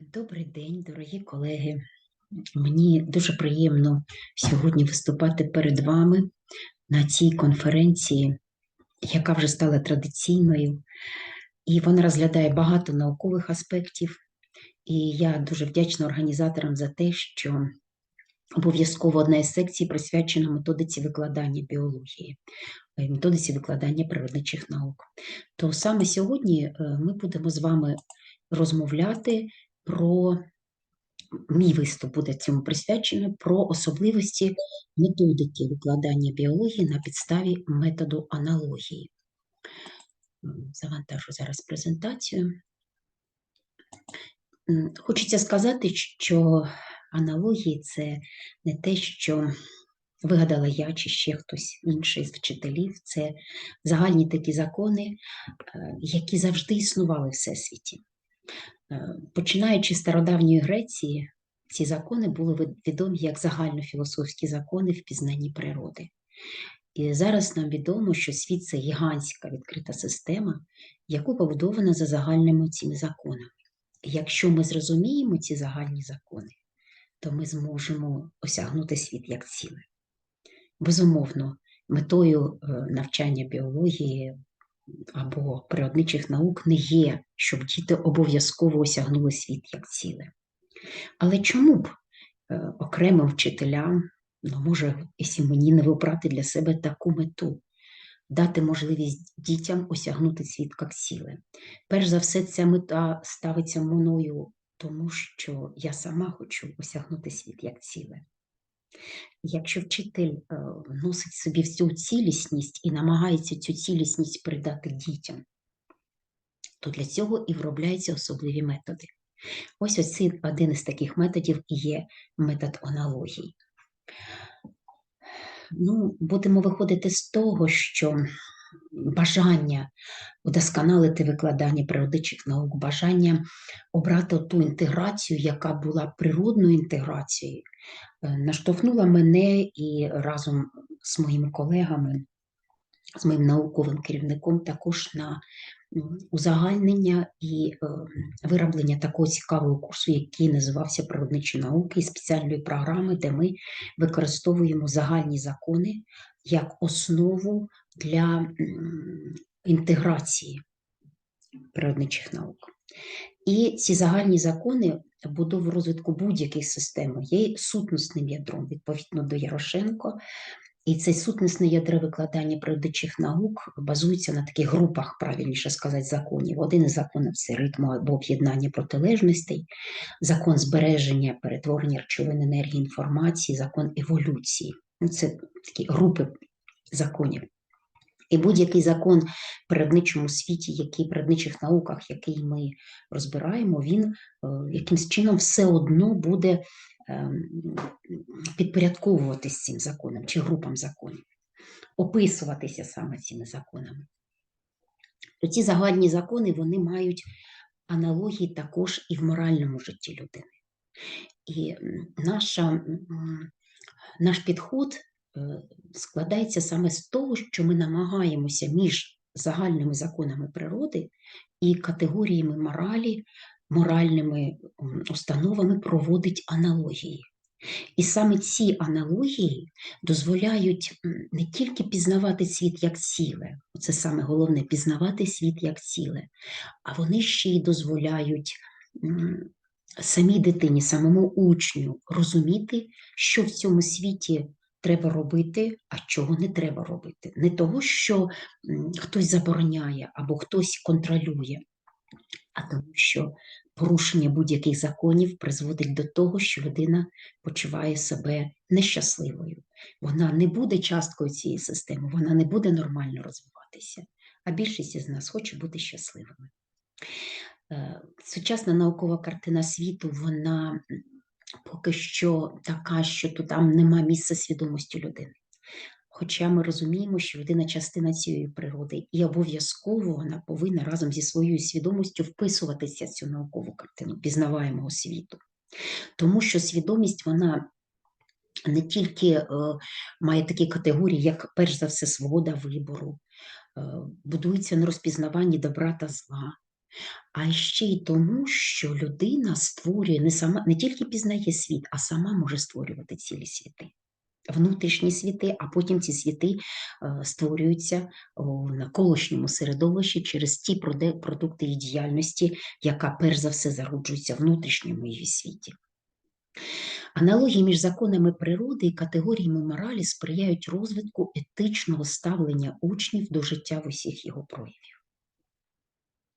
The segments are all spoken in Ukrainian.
Добрий день, дорогі колеги. Мені дуже приємно сьогодні виступати перед вами на цій конференції, яка вже стала традиційною, і вона розглядає багато наукових аспектів. І я дуже вдячна організаторам за те, що обов'язково одна із секцій присвячена методиці викладання біології, е, методиці викладання природничих наук. То саме сьогодні е, ми будемо з вами розмовляти про мій виступ буде цьому присвячений про особливості методики викладання біології на підставі методу аналогії. Завантажу зараз презентацію. Хочеться сказати, що аналогії це не те, що вигадала я чи ще хтось інший з вчителів. Це загальні такі закони, е, які завжди існували в всесвіті. Е, Починаючи з стародавньої Греції, ці закони були відомі як загальнофілософські закони в пізнанні природи. І зараз нам відомо, що світ це гігантська відкрита система, яку побудована за загальними цими законами. І Якщо ми зрозуміємо ці загальні закони, то ми зможемо осягнути світ як ціле. Безумовно, метою е, навчання біології або природничих наук не є, щоб діти обов'язково осягнули світ як ціле. Але чому б е, окремим вчителям, ну, може, і мені не вибрати для себе таку мету, дати можливість дітям осягнути світ як ціле? Перш за все, ця мета ставиться мною, тому що я сама хочу осягнути світ як ціле. Якщо вчитель вносить носить собі всю цілісність і намагається цю цілісність передати дітям, то для цього і виробляються особливі методи. Ось оці один із таких методів є метод аналогій. Ну, будемо виходити з того, що бажання удосконалити викладання природничих наук, бажання обрати ту інтеграцію, яка була природною інтеграцією, е, наштовхнула мене і разом з моїми колегами, з моїм науковим керівником також на узагальнення і е, вироблення такого цікавого курсу, який називався Природничі науки і спеціальної програми, де ми використовуємо загальні закони як основу для інтеграції природничих наук. І ці загальні закони будови розвитку будь-яких систем є сутнісним ядром відповідно до Ярошенко. І це сутнісне ядро викладання природничих наук базується на таких групах, правильніше сказати, законів. Один із законів це ритму або об'єднання протилежностей, закон збереження, перетворення речовин енергії інформації, закон еволюції. Ну, Це такі групи законів. І будь-який закон в природничому світі, який в природничих науках, який ми розбираємо, він е, якимсь чином все одно буде ем, підпорядковуватись цим законам чи групам законів, описуватися саме цими законами. То ці загальні закони вони мають аналогії також і в моральному житті людини. І наша, наш підход складається саме з того, що ми намагаємося між загальними законами природи і категоріями моралі, моральними установами проводити аналогії. І саме ці аналогії дозволяють не тільки пізнавати світ як ціле, це саме головне пізнавати світ як ціле, а вони ще й дозволяють самій дитині, самому учню розуміти, що в цьому світі треба робити, а чого не треба робити. Не того, що хтось забороняє або хтось контролює, а тому, що порушення будь-яких законів призводить до того, що людина почуває себе нещасливою. Вона не буде часткою цієї системи, вона не буде нормально розвиватися. А більшість із нас хоче бути щасливими. Е, Сучасна наукова картина світу, вона поки що така, що тут там нема місця свідомості людини. Хоча ми розуміємо, що людина частина цієї природи, і обов'язково вона повинна разом зі своєю свідомістю вписуватися в цю наукову картину пізнаваємого світу. Тому що свідомість вона не тільки е, має такі категорії, як перш за все свобода вибору, е, будується на розпізнаванні добра та зла, а ще й тому, що людина створює не сама, не тільки пізнає світ, а сама може створювати цілі світи. Внутрішні світи, а потім ці світи е, створюються на колишньому середовищі через ті продукти і діяльності, яка перш за все зароджується внутрішньому її світі. Аналогії між законами природи і категоріями моралі сприяють розвитку етичного ставлення учнів до життя в усіх його проявів.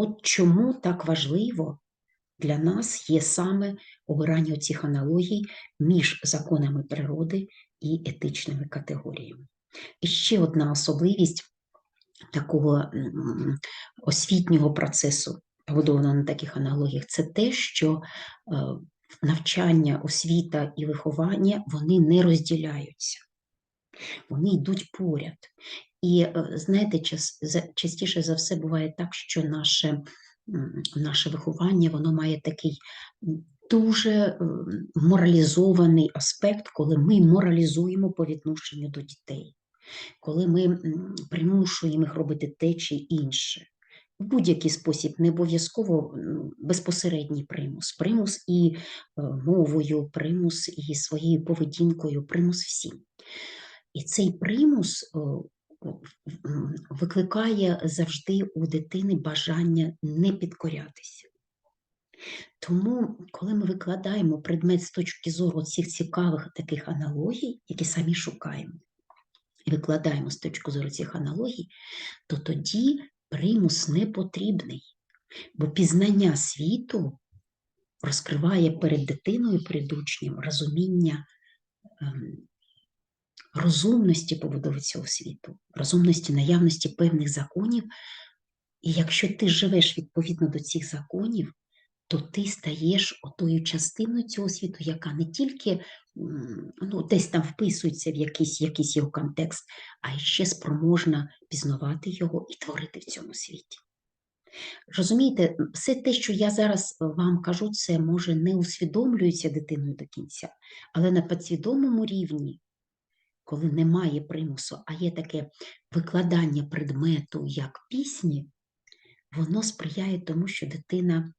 От чому так важливо для нас є саме обирання цих аналогій між законами природи і етичними категоріями. І ще одна особливість такого освітнього процесу, побудованого на таких аналогіях, це те, що е, навчання, освіта і виховання вони не розділяються, вони йдуть поряд. І е, знаєте, частіше за все буває так, що наше, наше виховання воно має такий дуже е, моралізований аспект, коли ми моралізуємо по відношенню до дітей, коли ми примушуємо їх робити те чи інше. В будь-який спосіб, не обов'язково безпосередній примус, примус і е, мовою, примус і своєю поведінкою, примус всім. І цей примус викликає завжди у дитини бажання не підкорятися. Тому, коли ми викладаємо предмет з точки зору цих цікавих таких аналогій, які самі шукаємо, і викладаємо з точки зору цих аналогій, то тоді примус не потрібний, бо пізнання світу розкриває перед дитиною, перед учнем розуміння ем, розумності побудови цього світу, розумності наявності певних законів. І якщо ти живеш відповідно до цих законів, то ти стаєш отою частиною цього світу, яка не тільки ну, десь там вписується в якийсь, якийсь його контекст, а ще спроможна пізнавати його і творити в цьому світі. Розумієте, все те, що я зараз вам кажу, це може не усвідомлюється дитиною до кінця, але на підсвідомому рівні, коли немає примусу, а є таке викладання предмету як пісні, воно сприяє тому, що дитина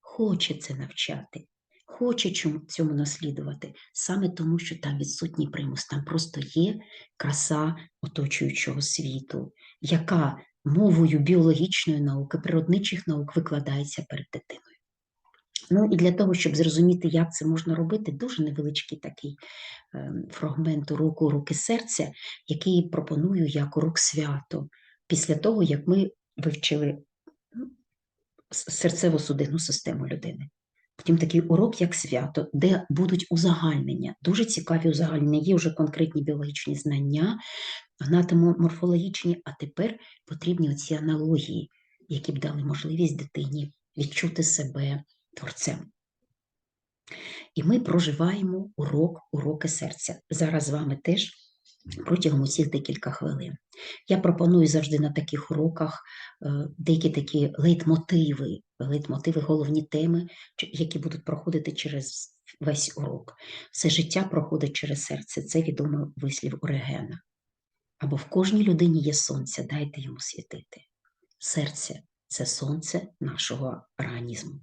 хоче це навчати, хоче цьому наслідувати, саме тому, що там відсутній примус, там просто є краса оточуючого світу, яка мовою біологічної науки, природничих наук викладається перед дитиною. Ну і для того, щоб зрозуміти, як це можна робити, дуже невеличкий такий ем, фрагмент уроку уроки серця, який пропоную як урок свято, після того, як ми вивчили ну, серцево-судинну систему людини. Потім такий урок, як свято, де будуть узагальнення, дуже цікаві узагальнення. Є вже конкретні біологічні знання, анатомоморфологічні, а тепер потрібні оці аналогії, які б дали можливість дитині відчути себе творцем. І ми проживаємо урок, уроки серця. Зараз з вами теж протягом усіх декілька хвилин. Я пропоную завжди на таких уроках е, деякі такі лейтмотиви, лейтмотиви, головні теми, які будуть проходити через весь урок. Все життя проходить через серце. Це відомий вислів Орегена. Або в кожній людині є сонце, дайте йому світити. Серце це сонце нашого організму.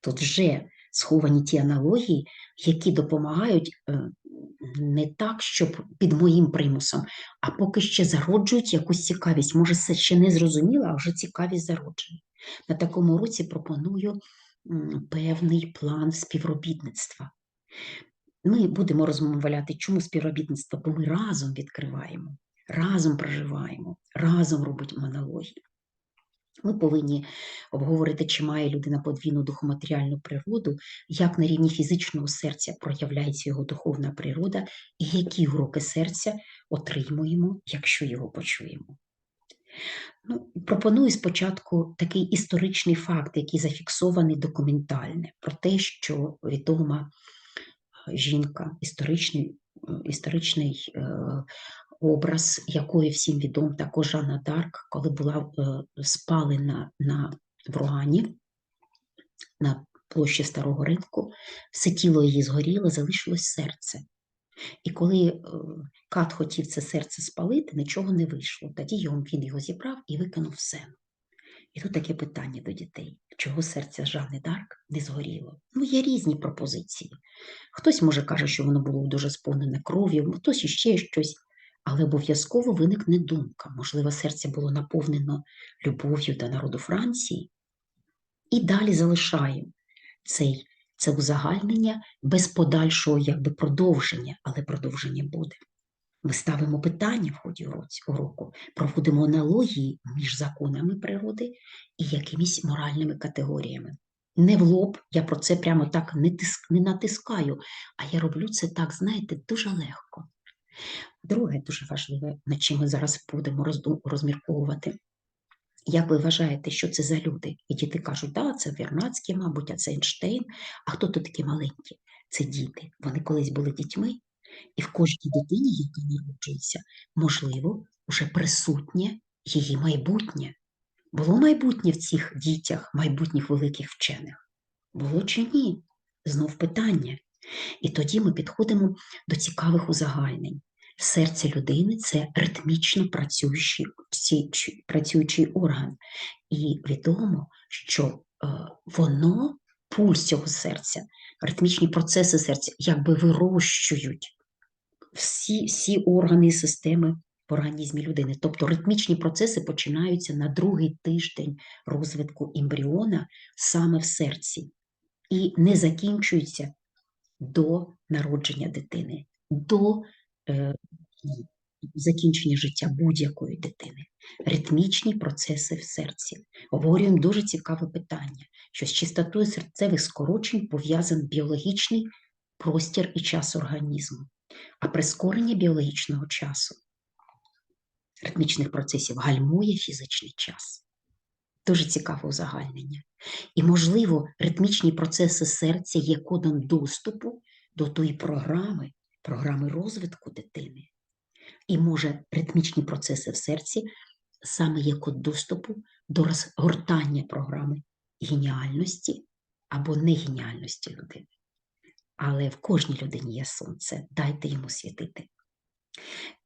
Тут вже сховані ті аналогії, які допомагають е, не так, щоб під моїм примусом, а поки ще зароджують якусь цікавість. Може, це ще не зрозуміло, а вже цікавість зароджена. На такому уроці пропоную певний план співробітництва. Ми будемо розмовляти, чому співробітництво, бо ми разом відкриваємо, разом проживаємо, разом робимо аналогії. Ми повинні обговорити, чи має людина подвійну духоматеріальну природу, як на рівні фізичного серця проявляється його духовна природа, і які уроки серця отримуємо, якщо його почуємо. Ну, пропоную спочатку такий історичний факт, який зафіксований документально, про те, що відома е, жінка, історичний, історичний е, образ, якої всім відом також Жанна Дарк, коли була е, спалена на в Руані, на площі Старого Ринку, все тіло її згоріло, залишилось серце. І коли е, кат хотів це серце спалити, нічого не вийшло. Тоді він його зібрав і викинув в сену. І тут таке питання до дітей: чого серце Жанни Дарк не згоріло? Ну, є різні пропозиції. Хтось може каже, що воно було дуже сповнене кров'ю, хтось іще щось. Але обов'язково виникне думка. Можливо, серце було наповнено любов'ю до народу Франції. І далі залишаю цей, це узагальнення без подальшого якби, продовження, але продовження буде. Ми ставимо питання в ході уроку, проводимо аналогії між законами природи і якимись моральними категоріями. Не в лоб, я про це прямо так не, тиск, не натискаю, а я роблю це так, знаєте, дуже легко. Друге, дуже важливе, над чим ми зараз будемо розмірковувати. Як ви вважаєте, що це за люди? І діти кажуть, да, це Вернадський, мабуть, а це Ейнштейн. А хто тут такі маленькі? Це діти. Вони колись були дітьми, і в кожній дитині, яка народжується, можливо, вже присутнє її майбутнє. Було майбутнє в цих дітях, майбутніх великих вчених? Було чи ні? Знов питання. І тоді ми підходимо до цікавих узагальнень. Серце людини це ритмічно працюючий, працюючий орган. І відомо, що е, воно, пульс цього серця, ритмічні процеси серця, якби вирощують всі, всі органи і системи в організмі людини. Тобто ритмічні процеси починаються на другий тиждень розвитку ембріона саме в серці і не закінчуються до народження дитини, до закінчення життя будь-якої дитини. Ритмічні процеси в серці. Обговорюємо дуже цікаве питання, що з чистотою серцевих скорочень пов'язаний біологічний простір і час організму, а прискорення біологічного часу ритмічних процесів гальмує фізичний час. Дуже цікаве узагальнення. І, можливо, ритмічні процеси серця є кодом доступу до тої програми, програми розвитку дитини. І може ритмічні процеси в серці саме є код доступу до розгортання програми геніальності або негеніальності людини. Але в кожній людині є сонце, дайте йому світити.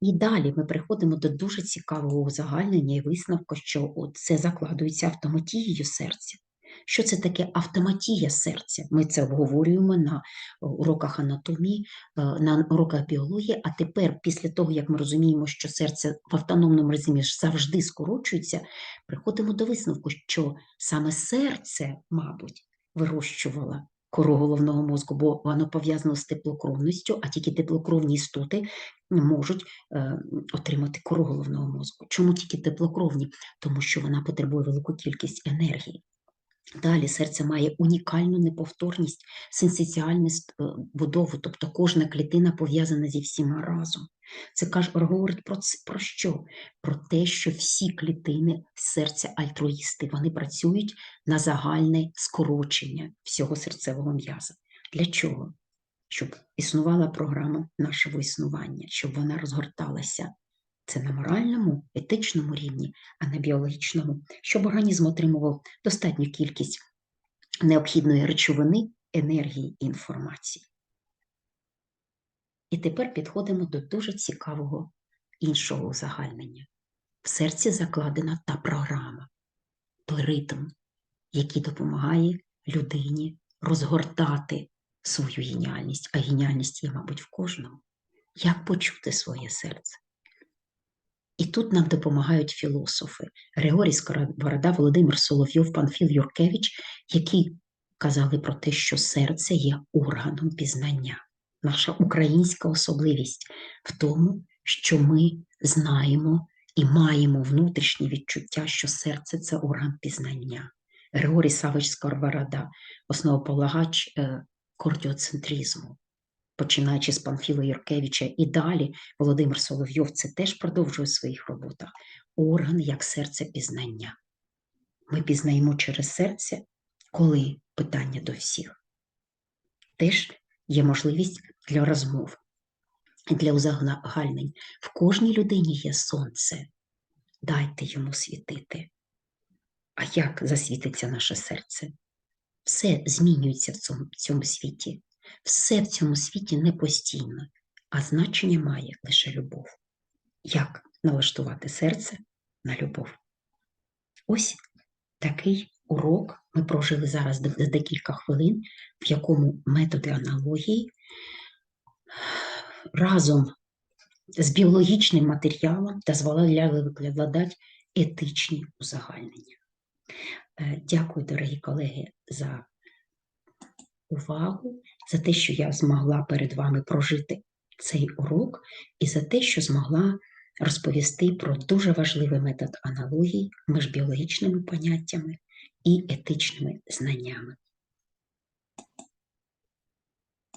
І далі ми приходимо до дуже цікавого узагальнення і висновку, що це закладується автоматією серця. Що це таке автоматія серця? Ми це обговорюємо на уроках анатомії, е, на уроках біології, а тепер, після того, як ми розуміємо, що серце в автономному режимі завжди скорочується, приходимо до висновку, що саме серце, мабуть, вирощувало кору головного мозку, бо воно пов'язано з теплокровністю, а тільки теплокровні істоти можуть е, отримати кору головного мозку. Чому тільки теплокровні? Тому що вона потребує велику кількість енергії. Далі серце має унікальну неповторність, сенсіціальну е, будову, тобто кожна клітина пов'язана зі всіма разом. Це каже, говорить про, про що? Про те, що всі клітини серця альтруїсти, вони працюють на загальне скорочення всього серцевого м'яза. Для чого? Щоб існувала програма нашого існування, щоб вона розгорталася. Це на моральному, етичному рівні, а на біологічному, щоб організм отримував достатню кількість необхідної речовини, енергії і інформації. І тепер підходимо до дуже цікавого іншого узагальнення. В серці закладена та програма, той ритм, який допомагає людині розгортати свою геніальність, а геніальність є, мабуть, в кожному. Як почути своє серце? І тут нам допомагають філософи Григорій Сковорода, Володимир Соловйов, Панфіл Юркевич, які казали про те, що серце є органом пізнання. Наша українська особливість в тому, що ми знаємо і маємо внутрішнє відчуття, що серце це орган пізнання. Григорій Савич Сковорода, основополагач е, кардіоцентризму починаючи з Панфіла Юркевича і далі, Володимир Соловйов це теж продовжує в своїх роботах. Орган як серце пізнання. Ми пізнаємо через серце, коли питання до всіх. Теж є можливість для розмов, для узагальнень. В кожній людині є сонце. Дайте йому світити. А як засвітиться наше серце? Все змінюється в цьому, в цьому світі. Все в цьому світі не постійно, а значення має лише любов. Як налаштувати серце на любов? Ось такий урок ми прожили зараз декілька хвилин, в якому методи аналогії разом з біологічним матеріалом дозволяли викладати етичні узагальнення. Е, Дякую, дорогі колеги, за увагу, за те, що я змогла перед вами прожити цей урок, і за те, що змогла розповісти про дуже важливий метод аналогій між біологічними поняттями і етичними знаннями.